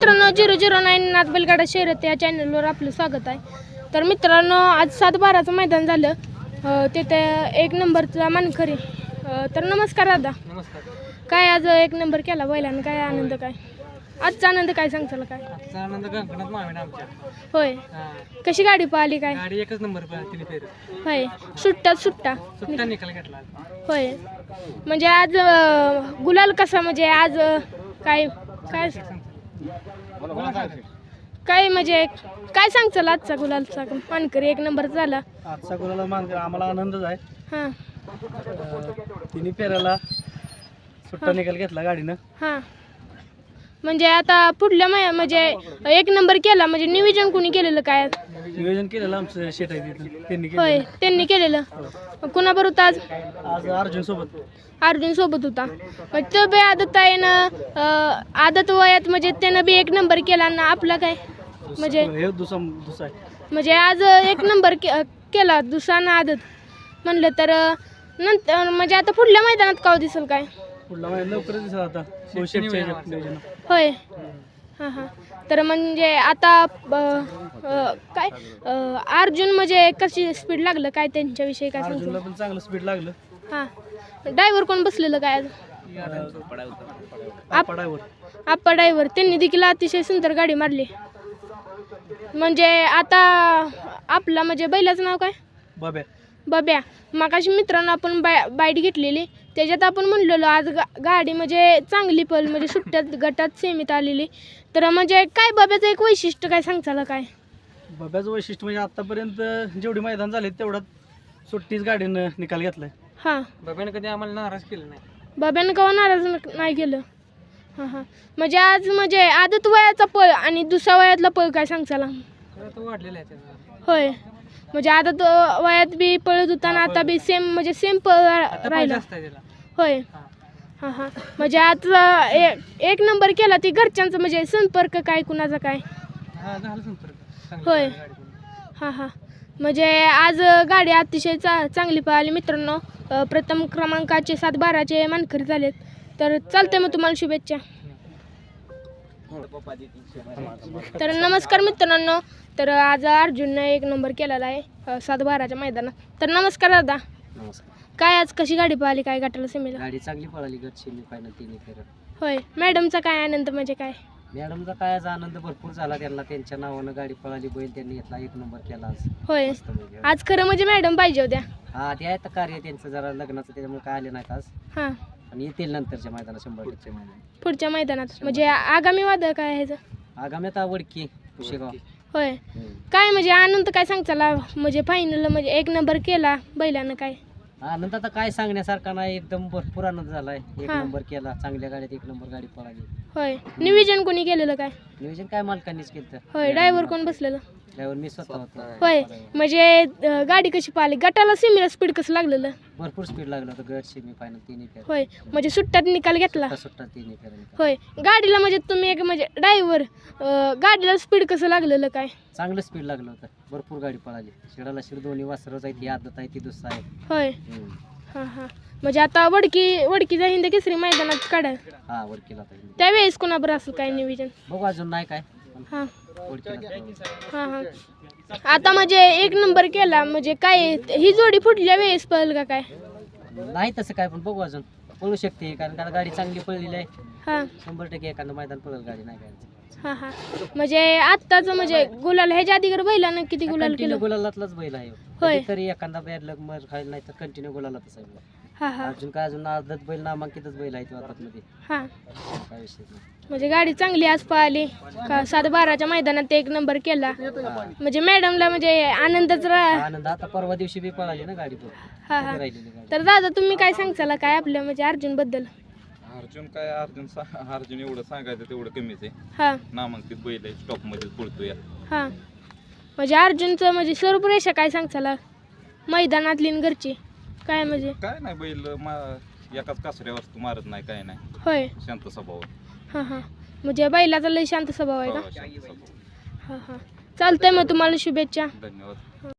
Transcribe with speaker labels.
Speaker 1: मित्रांनो zero zero nine नाथ बैलगाडा शर्यत या चॅनलवर आपलं स्वागत आहे. तर मित्रांनो आज सात बाराचं मैदान झालं. अं, तिथे एक नंबरचा मानखरी अं, तर नमस्कार दादा.
Speaker 2: नमस्कार.
Speaker 1: काय आज एक नंबर केला बैलानं? काय आनंद काय? आजचा आनंद काय सांगचाल काय?
Speaker 2: आजचा आनंद गणपणात मावेन आमच्या.
Speaker 1: होय.
Speaker 2: हा.
Speaker 1: कशी गाडी पाहिली काय?
Speaker 2: गाडी एकच नंबर तिने फेर
Speaker 1: होय. सुट्टा
Speaker 2: सुट्टा. निकाल घेतला
Speaker 1: होय. म्हणजे आज अं, गुलाल कसा? म्हणजे आज अं, काय काय काय म्हणजे काय सांगचाल आजचा गुलालचा? मानकरी एक नंबर झाला.
Speaker 3: आजचा गुलाला मान आम्हाला आनंदच आहे.
Speaker 1: हां.
Speaker 3: अं, तिन्ही फेऱ्याला सुट्टा निकाल घेतला गाडीनं.
Speaker 1: हां. म्हणजे आता पुढल्या मै म्हणजे एक नंबर केला म्हणजे नियोजन कोणी केलेलं काय?
Speaker 3: नियोजन केलेलं आमचं शेट आहे तिथं. त्यांनी
Speaker 1: होय
Speaker 3: केलं
Speaker 1: त्यांनी केलेलं. कुणाबरोबर होता आज?
Speaker 3: आज अर्जुन सोबत.
Speaker 1: अर्जुन सोबत होता. मग तो बी आदत आहे ना अं, आदत वयात म्हणजे त्यानं बी एक नंबर केला ना आपला काय? म्हणजे
Speaker 3: हे दुसरा दुसरा आहे.
Speaker 1: म्हणजे आज एक नंबर के केला दुसरा ना आदत. म्हणलं तर नंतर म्हणजे आता पुढल्या मैदानात काव दिसेल काय?
Speaker 3: पुढला महिना लवकरच आता.
Speaker 1: होय. हां हां. तर म्हणजे आता अं, काय अं, अर्जुन म्हणजे कशी स्पीड लागलं? काय त्यांच्याविषयी काय सांगतो
Speaker 3: पण चांगलं स्पीड लागलं.
Speaker 1: हां. ड्रायव्हर कोण बसलेलं काय आज आप
Speaker 3: पडायवर
Speaker 1: आप्पा ड्रायव्हर त्यांनी देखील अतिशय सुंदर गाडी मारली. म्हणजे आता आपला म्हणजे बैलाचं नाव काय?
Speaker 3: बाब्या.
Speaker 1: बब्या. मागाशी मित्रांनो आपण बाय बाईट घेतलेली. त्याच्यात आपण म्हणलेलो आज गा गाडी म्हणजे चांगली पल म्हणजे सुट्ट्यात गटात सेमीत आलेली. तर म्हणजे काय बब्याचं एक वैशिष्ट्य काय सांगचाल काय?
Speaker 3: बाब्याचं वैशिष्ट्य म्हणजे आतापर्यंत जेवढी मैदान झाले तेवढ्यात सुट्टीच गाडीनं निकाल घेतलाय.
Speaker 1: हां.
Speaker 2: बाबाने कधी आम्हाला नाराज केलं नाही.
Speaker 1: बब्यानं कवा नाराज न- नाही केलं? हां हां. म्हणजे आज म्हणजे आदत वयाचा पळ आणि दुसऱ्या वयातला पळ काय सांगचाल
Speaker 2: तर तो वाढलेला आहे त्याचा.
Speaker 1: होय. म्हणजे आदत वयात बी पळत होता आणि आता बी सेम म्हणजे सेम पळ
Speaker 2: आता
Speaker 1: राहिला. होय.
Speaker 2: हा.
Speaker 1: हां म्हणजे अं, एक नंबर केला ती घरच्यांचं म्हणजे संपर्क काय कुणाचा काय? होय. हां हां. म्हणजे आज गाडी अतिशय चा चांगली पळाली मित्रांनो. अं, प्रथम क्रमांकाचे सात बाराचे मानकरी झालेत. तर चालतंय मग तुम्हाला शुभेच्छा. तर नमस्कार मित्रांनो तर आज अर्जुननं एक नंबर केलेला आहे सात बाराच्या मैदानात. तर नमस्कार दादा.
Speaker 3: नमस्कार.
Speaker 1: काय आज कशी गाडी पळाली काय गटाला सेमीला?
Speaker 3: गाडी चांगली पळाली गट फायनल तिन्ही फेर.
Speaker 1: होय. मॅडमचा काय आनंद म्हणजे काय?
Speaker 3: मॅडमचा काय आज आनंद भरपूर झाला त्यांना त्यांच्या नावानं गाडी पळाली बैल त्यांनी घेतला एक नंबर केला आज.
Speaker 1: होय.
Speaker 3: मस्त म्हणजे.
Speaker 1: आज खरं म्हणजे मॅडम पाहिजे होत्या.
Speaker 3: हा ते आहे कार्य त्यांचं जरा लग्नाचं त्याच्यामुळे काय आले नाहीत आज.
Speaker 1: हां.
Speaker 3: आणि येतील नंतरच्या मैदानात शंभर टक्के मैदान.
Speaker 1: पुढच्या मैदानात. म्हणजे आगामी वादळ काय आहे ह्याचं?
Speaker 3: आगाम्यात आवडकी कुशेगाव.
Speaker 1: होय. काय म्हणजे आनंद काय सांगचाला म्हणजे फायनल म्हणजे एक नंबर केला बैलानं काय?
Speaker 3: आनंद आता काय सांगण्यासारखा नाही एकदम भरपूर आनंद झालाय. एक
Speaker 1: हा.
Speaker 3: नंबर केला चांगल्या गाडीत एक नंबर गाडी पळाली.
Speaker 1: होय. नियोजन कोणी केलेलं काय?
Speaker 3: नियोजन काय मालकांनीच केलं
Speaker 1: होय ड्रायव्हर कोण बसलेलं?
Speaker 3: ड्रायव्हर मी स्वतः होतो.
Speaker 1: होय म्हणजे अं, गाडी कशी पाहिली गटाला सिमीला स्पीड कसं लागलेलं?
Speaker 3: भरपूर स्पीड लागलं होतं गट सेमी फायनल तिन्ही
Speaker 1: होय म्हणजे सुट्ट्यात निकाल घेतला?
Speaker 3: सुट्टा सुट्टा तिन्ही फेर
Speaker 1: होय गाडीला म्हणजे तुम्ही एक म्हणजे ड्रायव्हर गाडीला स्पीड कसं लागलेलं काय?
Speaker 3: चांगलं स्पीड लागलं होतं. भरपूर गाडी पळाली. शिडाला शिड दोन्ही वासरच आहे ती आदत आहे ती दुसरा आहे.
Speaker 1: होय.
Speaker 3: हम्म.
Speaker 1: हां हां. म्हणजे आता वडकी वडकीचा हिंद केसरी मैदानात काढा.
Speaker 3: हा वर केला होता
Speaker 1: त्यावेळेस कोणाबरोबर असेल काय नियोजन?
Speaker 3: बघू अजून नाही काय. पण
Speaker 1: हां. हां हां. आता म्हणजे एक नंबर केला म्हणजे काय ही जोडी फुटल्या वेळेस पळेल का काय?
Speaker 3: नाही तसं काय पण बघू अजून. पळू शकते कारण का गाडी चांगली पळलेली आहे.
Speaker 1: हां.
Speaker 3: शंभर टक्के एखादं मैदान पळेल गाडी नाही काय
Speaker 1: हां हां. म्हणजे आत्ताच म्हणजे गुलाल ह्याच्या आधी बैलानं किती गुलाल
Speaker 3: कंटिन्यू
Speaker 1: केलं?
Speaker 3: गुलालातलाच बैल आहे.
Speaker 1: होय.
Speaker 3: तरी एखादा बॅड लग मर खायला नाही तर कंटिन्यू गुलालातच आहे
Speaker 1: हां हां.
Speaker 3: अजून काय अजून आदत बैल नामांकितच बैल आहे मध्ये
Speaker 1: हां.
Speaker 3: काय विषय नाही.
Speaker 1: म्हणजे गाडी चांगली आज पळाली. का सात बाराच्या मैदानात एक नंबर केला.
Speaker 3: हा.
Speaker 1: म्हणजे मॅडमला म्हणजे आनंदच रा
Speaker 3: आनंद आता परवा दिवशी बी पळाली ना गाडी तो
Speaker 1: हां हां.
Speaker 3: राहिलेली गाडी?
Speaker 1: तर दादा तुम्ही काय सांगचाल काय आपल्या म्हणजे अर्जुनबद्दल
Speaker 4: अर्जुन काय अर्जुन सा- अर्जुन एवढं सांगायचं तेवढं कमीच आहे.
Speaker 1: हां.
Speaker 4: नामांकित बैल आहे स्टॉकमध्ये पळतोय.
Speaker 1: हां. म्हणजे अर्जुनचं म्हणजे स्वरूप रेषा काय सांगचाल मैदानातली न घरची. काय म्हणजे?
Speaker 4: काय नाही बैल मा- एकाच कासऱ्यावर तू मारत नाही काय नाही.
Speaker 1: होय.
Speaker 4: शांत स्वभाव.
Speaker 1: हां हां. म्हणजे बैलाचा लय शांत स्वभाव आहे का?
Speaker 4: हो, शांत स्वभाव.
Speaker 1: हां हां. चालतंय मग तुम्हाला शुभेच्छा.
Speaker 4: धन्यवाद.